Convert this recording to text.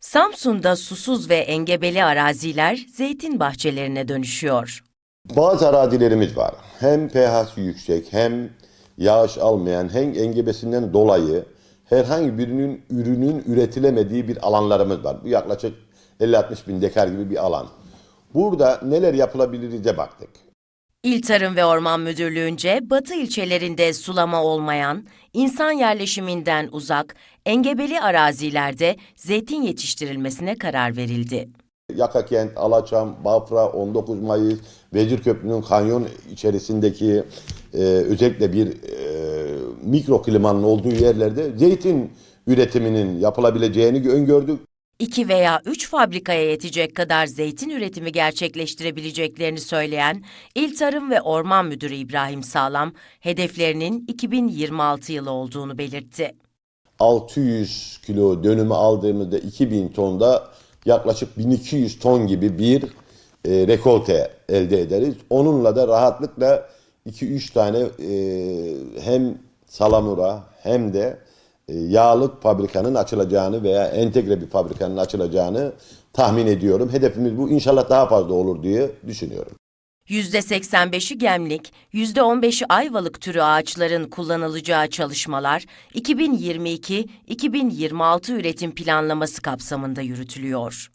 Samsun'da susuz ve engebeli araziler zeytin bahçelerine dönüşüyor. Bazı arazilerimiz var. Hem pH'si yüksek hem yağış almayan hem engebesinden dolayı herhangi birinin ürünün üretilemediği bir alanlarımız var. Bu yaklaşık 50-60 bin dekar gibi bir alan. Burada neler yapılabilirize baktık. İl Tarım ve Orman Müdürlüğü'nce Batı ilçelerinde sulama olmayan, insan yerleşiminden uzak, engebeli arazilerde zeytin yetiştirilmesine karar verildi. Yakakent, Alaçam, Bafra, 19 Mayıs, Vezirköprü'nün kanyon içerisindeki e, özellikle bir e, mikro klimanın olduğu yerlerde zeytin üretiminin yapılabileceğini öngördük. 2 veya 3 fabrikaya yetecek kadar zeytin üretimi gerçekleştirebileceklerini söyleyen İl Tarım ve Orman Müdürü İbrahim Sağlam, hedeflerinin 2026 yılı olduğunu belirtti. 600 kilo dönümü aldığımızda 2000 tonda yaklaşık 1200 ton gibi bir e, rekolte elde ederiz. Onunla da rahatlıkla 2-3 tane e, hem salamura hem de yağlık fabrikanın açılacağını veya entegre bir fabrikanın açılacağını tahmin ediyorum. Hedefimiz bu. İnşallah daha fazla olur diye düşünüyorum. %85'i gemlik, %15'i ayvalık türü ağaçların kullanılacağı çalışmalar 2022-2026 üretim planlaması kapsamında yürütülüyor.